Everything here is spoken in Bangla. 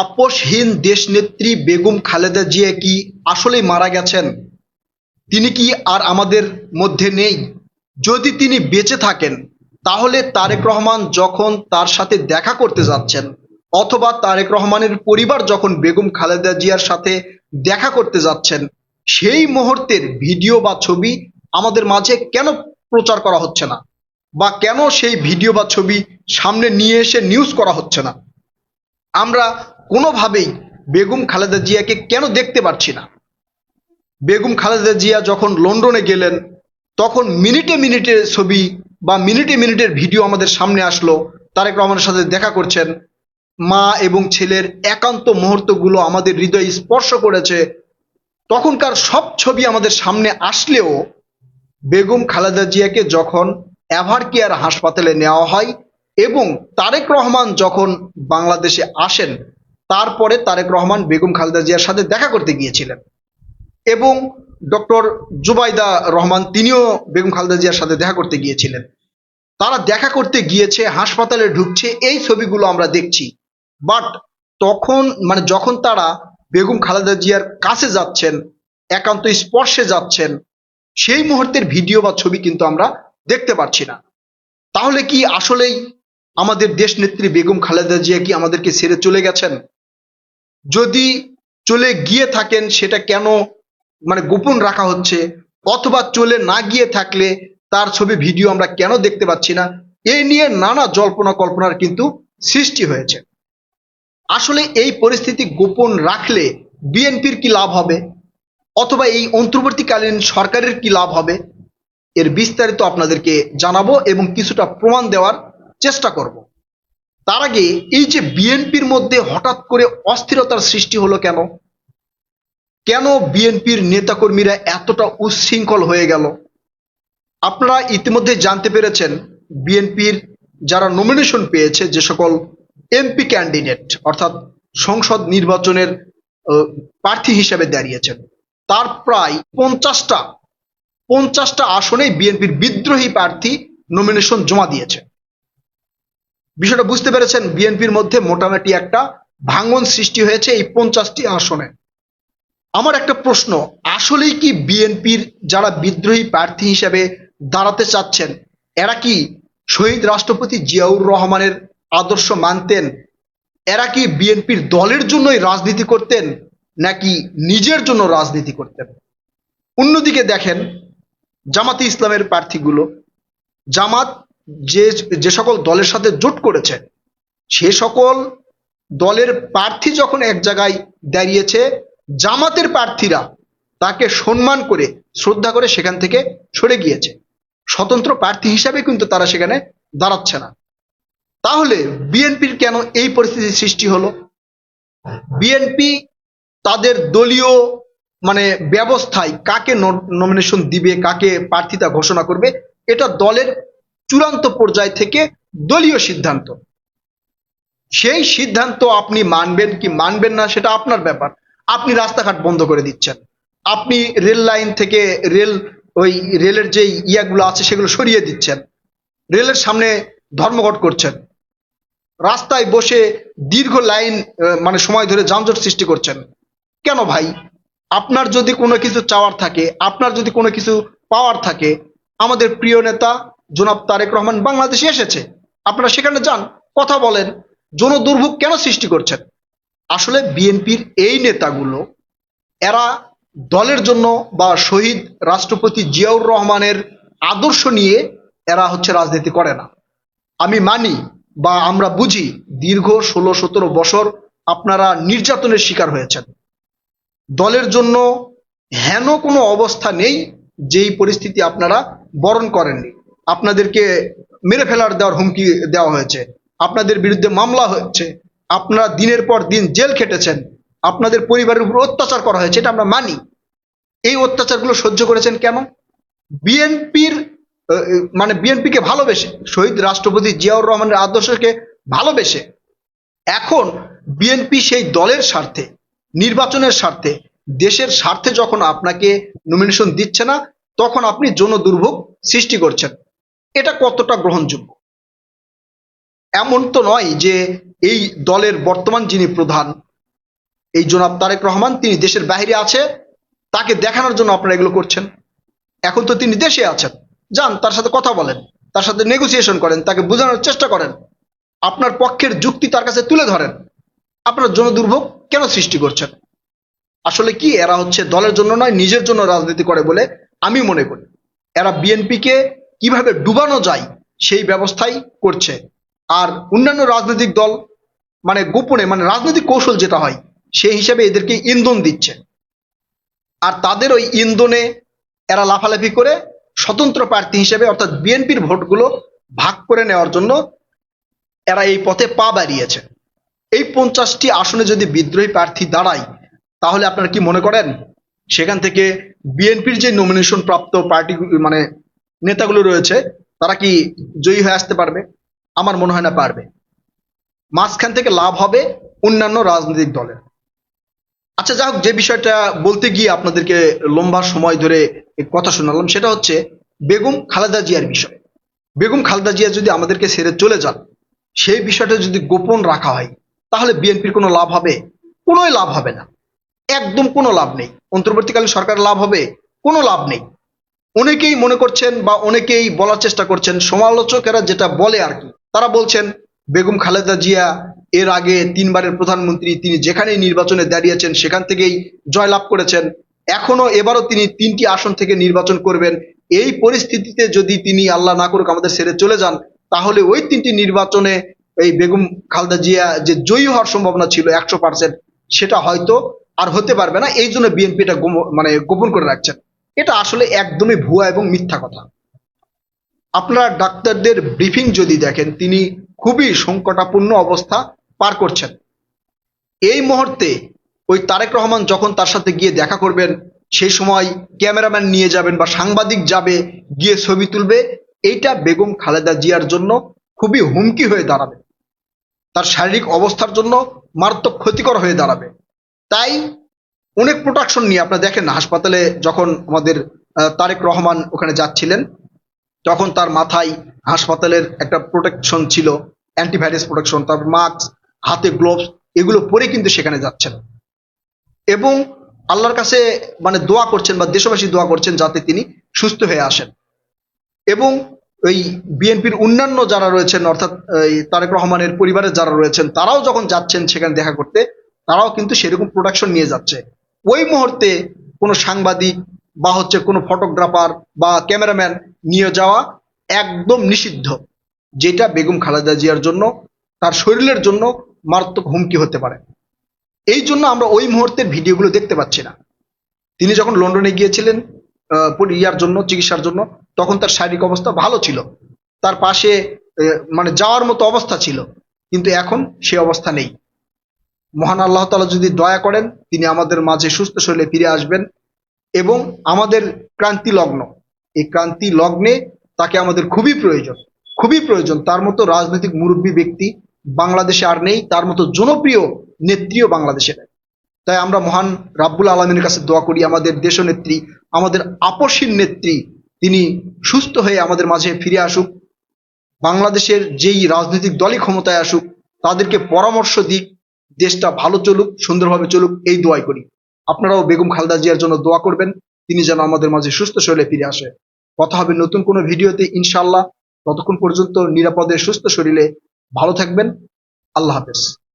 আপোষহীন দেশনেত্রী বেগম খালেদা জিয়া কি আসলেই মারা গেছেন? তিনি কি আর আমাদের মধ্যে নেই? যদি তিনি বেঁচে থাকেন, তাহলে তারেক রহমান যখন তার সাথে দেখা করতে যাচ্ছেন, অথবা তারেক রহমানের পরিবার যখন বেগম খালেদা জিয়ার সাথে দেখা করতে যাচ্ছেন, সেই মুহূর্তের ভিডিও বা ছবি আমাদের মাঝে কেন প্রচার করা হচ্ছে না? বা কেন সেই ভিডিও বা ছবি সামনে নিয়ে এসে নিউজ করা হচ্ছে না? আমরা কোনোভাবেই বেগম খালেদা জিয়াকে কেন দেখতে পাচ্ছি না? বেগম খালেদা জিয়া যখন লন্ডনে গেলেন, তখন মিনিটে মিনিটে ছবি বা মিনিটে মিনিটের ভিডিও আমাদের সামনে আসলো। তারেক রহমানের সাথে দেখা করছেন। মা এবং ছেলের একান্ত মুহূর্তগুলো আমাদের হৃদয় স্পর্শ করেছে। তখনকার সব ছবি আমাদের সামনে আসলেও বেগম খালেদা জিয়াকে যখন এভার কেয়ার হাসপাতালে নেওয়া হয় এবং তারেক রহমান যখন বাংলাদেশে আসেন তারপরে তারেক রহমান, বেগম খালেদা জিয়ার সাথে দেখা করতে গিয়েছিলেন। এবং ডক্টর জুবাইদা রহমান, তিনিও বেগম খালেদা জিয়ার সাথে দেখা করতে গিয়েছিলেন। তারা দেখা করতে গিয়েছে, হাসপাতালে ঢুকছে, এই ছবিগুলো আমরা দেখছি। বাট তখন মানে যখন তারা বেগম খালেদা জিয়ার কাছে যাচ্ছেন, একান্ত স্পর্শে যাচ্ছেন, সেই মুহূর্তের ভিডিও বা ছবি কিন্তু আমরা দেখতে পাচ্ছি না। তাহলে কি আসলেই আমাদের দেশ নেত্রী বেগম খালেদা জিয়া কি আমাদেরকে ছেড়ে চলে গেছেন? যদি চলে গিয়ে থাকেন, সেটা কেন মানে গোপন রাখা হচ্ছে? অথবা চলে না গিয়ে থাকলে তার ছবি, ভিডিও আমরা কেন দেখতে পাচ্ছি না? এই নিয়ে নানা জল্পনা কল্পনার কিন্তু সৃষ্টি হয়েছে। আসলে এই পরিস্থিতি গোপন রাখলে বিএনপির কি লাভ হবে? অথবা এই অন্তর্বর্তীকালীন সরকারের কি লাভ হবে? এর বিস্তারিত আপনাদেরকে জানাব এবং কিছুটা প্রমাণ দেওয়ার চেষ্টা করব। তার আগে এই যে বিএনপির মধ্যে হঠাৎ করে অস্থিরতার সৃষ্টি হলো কেন? কেন বিএনপির নেতাকর্মীরা এতটা উচ্ছৃঙ্খল হয়ে গেল? আপনারা ইতিমধ্যে জানতে পেরেছেন, বিএনপির যারা নমিনেশন পেয়েছে যে সকল এমপি ক্যান্ডিডেট অর্থাৎ সংসদ নির্বাচনের প্রার্থী হিসেবে দাঁড়িয়েছেন। তার প্রায় পঞ্চাশটা পঞ্চাশটা আসনেই বিএনপির বিদ্রোহী প্রার্থী নমিনেশন জমা দিয়েছে। বিষয়টা বুঝতে পেরেছেন, বিএনপির মধ্যে মোটামুটি একটা ভাঙন সৃষ্টি হয়েছে এই পঞ্চাশটি আসনে। আমার একটা প্রশ্ন, আসলেই কি বিএনপির যারা বিদ্রোহী প্রার্থী হিসেবে দাঁড়াতে চাচ্ছেন, এরা কি শহীদ রাষ্ট্রপতি জিয়াউর রহমানের আদর্শ মানতেন? এরা কি বিএনপির দলের জন্যই রাজনীতি করতেন, নাকি নিজের জন্য রাজনীতি করতেন? অন্যদিকে দেখেন, জামাতে ইসলামের প্রার্থীগুলো, জামাত যে যে সকল দলের সাথে জোট করেছে, সে সকল দলের প্রার্থী যখন এক জায়গায় দাঁড়িয়েছে, জামাতের প্রার্থীরা তাকে সম্মান করে, শ্রদ্ধা করে সেখান থেকে সরে গিয়েছে। স্বতন্ত্র প্রার্থী হিসাবে কিন্তু তারা সেখানে দাঁড়াচ্ছে না। তাহলে বিএনপির কেন এই পরিস্থিতির সৃষ্টি হলো? বিএনপি তাদের দলীয় মানে ব্যবস্থায় কাকে নমিনেশন দিবে, কাকে প্রার্থিতা ঘোষণা করবে, এটা দলের চূড়ান্ত পর্যায় থেকে দলীয় সিদ্ধান্ত। সেই সিদ্ধান্ত আপনি মানবেন কি মানবেন না সেটা আপনার ব্যাপার। আপনি রাস্তাঘাট বন্ধ করে দিচ্ছেন। আপনি রেল লাইন থেকে রেল, ওই রেলের যে ইয়াগুলো আছে সেগুলো সরিয়ে দিচ্ছেন। রেলের সামনে ধর্মঘট করছেন। রাস্তায় বসে দীর্ঘ লাইন মানে সময় ধরে যানজট সৃষ্টি করছেন। কেন ভাই? আপনার যদি কোনো কিছু চাওয়ার থাকে, আপনার যদি কোনো কিছু পাওয়ার থাকে, আমাদের প্রিয় নেতা জনাব তারেক রহমান বাংলাদেশে এসেছে। আপনারা সেখানে যান, কথা বলেন জন দুর্ভোগ কেন সৃষ্টি করছেন? আসলে বিএনপির এই নেতাগুলো, এরা দলের জন্য বা শহীদ রাষ্ট্রপতি জিয়াউর রহমানের আদর্শ নিয়ে এরা হচ্ছে রাজনীতি করে না। আমি মানি বা আমরা বুঝি দীর্ঘ ষোলো সতেরো বছর আপনারা নির্যাতনের শিকার হয়েছেন। দলের জন্য হেন কোনো অবস্থা নেই যেই পরিস্থিতি আপনারা বরণ করেননি। আপনাদেরকে মেরে ফেলার দেওয়ার হুমকি দেওয়া হয়েছে। আপনাদের বিরুদ্ধে মামলা হয়েছে। আপনারা দিনের পর দিন জেল খেটেছেন। আপনাদের পরিবারের উপর অত্যাচার করা হয়েছে, এটা আমরা মানি। এই অত্যাচারগুলো সহ্য করেছেন কেন বিএনপির মানে বিএনপিকে ভালোবেসে, শহীদ রাষ্ট্রপতি জিয়াউর রহমানের আদর্শকে ভালোবেসে, এখন বিএনপি সেই দলের স্বার্থে, নির্বাচনের স্বার্থে, দেশের স্বার্থে যখন আপনাকে নমিনেশন দিচ্ছে না, তখন আপনি জন দুর্ভোগ সৃষ্টি করছেন। এটা কতটা গ্রহণযোগ্য? এমন তো নয় যে এই দলের বর্তমান যিনি প্রধান, এই জনাব তারেক রহমান, তিনি দেশের বাইরে আছে, তাকে দেখানোর জন্য আপনারা এগুলো করছেন। এখন তো তিনি দেশে আছেন। যান, তার সাথে কথা বলেন, তার সাথে নেগোসিয়েশন করেন, তাকে বোঝানোর চেষ্টা করেন। আপনার পক্ষের যুক্তি তার কাছে তুলে ধরেন। আপনার জন্য দুর্ভোগ কেন সৃষ্টি করছেন? আসলে কি, এরা হচ্ছে দলের জন্য নয়, নিজের জন্য রাজনীতি করে বলে আমি মনে করি। এরা বিএনপিকে কীভাবে ডুবানো যায় সেই ব্যবস্থাই করছে। আর অন্যান্য রাজনৈতিক দল মানে গোপনে মানে রাজনৈতিক কৌশল যেটা হয়, সেই হিসাবে এদেরকে ইন্ধন দিচ্ছে। আর তাদের ওই ইন্ধনে এরা লাফালাফি করে স্বতন্ত্র প্রার্থী হিসেবে, অর্থাৎ বিএনপির ভোটগুলো ভাগ করে নেওয়ার জন্য এরা এই পথে পা বাড়িয়েছে। এই পঞ্চাশটি আসনে যদি বিদ্রোহী প্রার্থী দাঁড়ায়, তাহলে আপনারা কি মনে করেন? সেখান থেকে বিএনপির যে নমিনেশন প্রাপ্ত পার্টি মানে নেতাগুলো রয়েছে, তারা কি জয়ী হয়ে আসতে পারবে? আমার মনে হয় না পারবে। মাঝখান থেকে লাভ হবে অন্যান্য রাজনৈতিক দলের। আচ্ছা যাই হোক, যে বিষয়টা বলতে গিয়ে আপনাদেরকে লম্বা সময় ধরে কথা শোনালাম, সেটা হচ্ছে বেগম খালেদা জিয়ার বিষয়। বেগম খালেদা জিয়া যদি আমাদেরকে ছেড়ে চলে যান, সেই বিষয়টা যদি গোপন রাখা হয়, তাহলে বিএনপির কোনো লাভ হবে? কোনোই লাভ হবে না। একদম কোনো লাভ নেই। অন্তর্বর্তীকালীন সরকার লাভ হবে? কোনো লাভ নেই। অনেকেই মনে করছেন বা অনেকেই বলার চেষ্টা করছেন, সমালোচকেরা যেটা বলে আর কি, তারা বলছেন বেগম খালেদা জিয়া এর আগে তিনবারের প্রধানমন্ত্রী, তিনি যেখানেই নির্বাচনে দাঁড়িয়েছেন সেখান থেকেই জয়লাভ করেছেন, এখনও এবারও তিনি তিনটি আসন থেকে নির্বাচন করবেন, এই পরিস্থিতিতে যদি তিনি আল্লাহ না করুক আমাদের ছেড়ে চলে যান, তাহলে ওই তিনটি নির্বাচনে এই বেগম খালেদা জিয়া যে জয়ী হওয়ার সম্ভাবনা ছিল একশো পার্সেন্ট সেটা হয়তো আর হতে পারবে না, এই জন্য বিএনপি এটা মানে গোপন করে রাখছেন। এটা আসলে একদমই ভুয়া এবং মিথ্যা কথা। আপনারা ডাক্তারদের ব্রিফিং যদি দেখেন, তিনি খুবই সংকটাপূর্ণ অবস্থা পার করছেন। এই মুহূর্তে ওই তারেক রহমান যখন তার সাথে গিয়ে দেখা করবেন সেই সময় ক্যামেরাম্যান নিয়ে যাবেন বা সাংবাদিক যাবে, গিয়ে ছবি তুলবে, এইটা বেগম খালেদা জিয়ার জন্য খুবই হুমকি হয়ে দাঁড়াবে। তার শারীরিক অবস্থার জন্য মারাত্মক ক্ষতিকর হয়ে দাঁড়াবে। তাই অনেক প্রোটেকশন নিয়ে আপনারা দেখেন হাসপাতালে যখন আমাদের তারেক রহমান ওখানে যাচ্ছিলেন, তখন তার মাথায় হাসপাতালের একটা প্রোটেকশন ছিল অ্যান্টিভাইরাস প্রোটেকশন তারপর মাস্ক হাতে গ্লোভস এগুলো পরে কিন্তু সেখানে যাচ্ছেন। এবং আল্লাহর কাছে মানে দোয়া করছেন বা দেশবাসী দোয়া করছেন যাতে তিনি সুস্থ হয়ে আসেন। এবং ওই বিএনপির অন্যান্য যারা রয়েছেন, অর্থাৎ তারেক রহমানের পরিবারের যারা রয়েছেন, তারাও যখন যাচ্ছেন সেখানে দেখা করতে, তারাও কিন্তু সেরকম প্রোডাকশন নিয়ে যাচ্ছে। ওই মুহূর্তে কোনো সাংবাদিক বা হচ্ছে কোনো ফটোগ্রাফার বা ক্যামেরাম্যান নিয়ে যাওয়া একদম নিষিদ্ধ, যেটা বেগম খালেদা জিয়ার জন্য, তার শরীরের জন্য মারাত্মক হুমকি হতে পারে। এই জন্য আমরা ওই মুহূর্তের ভিডিওগুলো দেখতে পাচ্ছি না। তিনি যখন লন্ডনে গিয়েছিলেন ইয়ার জন্য, চিকিৎসার জন্য, তখন তার শারীরিক অবস্থা ভালো ছিল। তার পাশে মানে যাওয়ার মতো অবস্থা ছিল। কিন্তু এখন সে অবস্থা নেই। মহান আল্লাহ তাআলা যদি দয়া করেন, তিনি আমাদের মাঝে সুস্থ শরীরে ফিরে আসবেন এবং আমাদের ক্রান্তি লগ্ন এই ক্রান্তি লগ্নে তাকে আমাদের খুবই প্রয়োজন খুবই প্রয়োজন। তার মতো রাজনৈতিক মুরব্বী ব্যক্তি বাংলাদেশে আর নেই, তার মতো জনপ্রিয় নেত্রীও বাংলাদেশে নেই। তাই আমরা মহান রাব্বুল আলমীর কাছে দোয়া করি, আমাদের দেশনেত্রী, আমাদের আপসীর নেত্রী, তিনি সুস্থ হয়ে আমাদের মাঝে ফিরে আসুক। বাংলাদেশের যেই রাজনৈতিক দলই ক্ষমতায় আসুক, তাদেরকে পরামর্শ দিক দেশটা ভালো চলুক, সুন্দরভাবে চলুক, এই দোয়াই করি। আপনারাও বেগম খালদা জিয়ার জন্য দোয়া করবেন। তিনি যেন আমাদের মাঝে সুস্থ শরীরে ফিরে আসে। কথা হবে নতুন কোনো ভিডিওতে ইনশাল্লাহ ততক্ষণ পর্যন্ত নিরাপদে, সুস্থ শরীরে ভালো থাকবেন। আল্লাহ হাফেজ।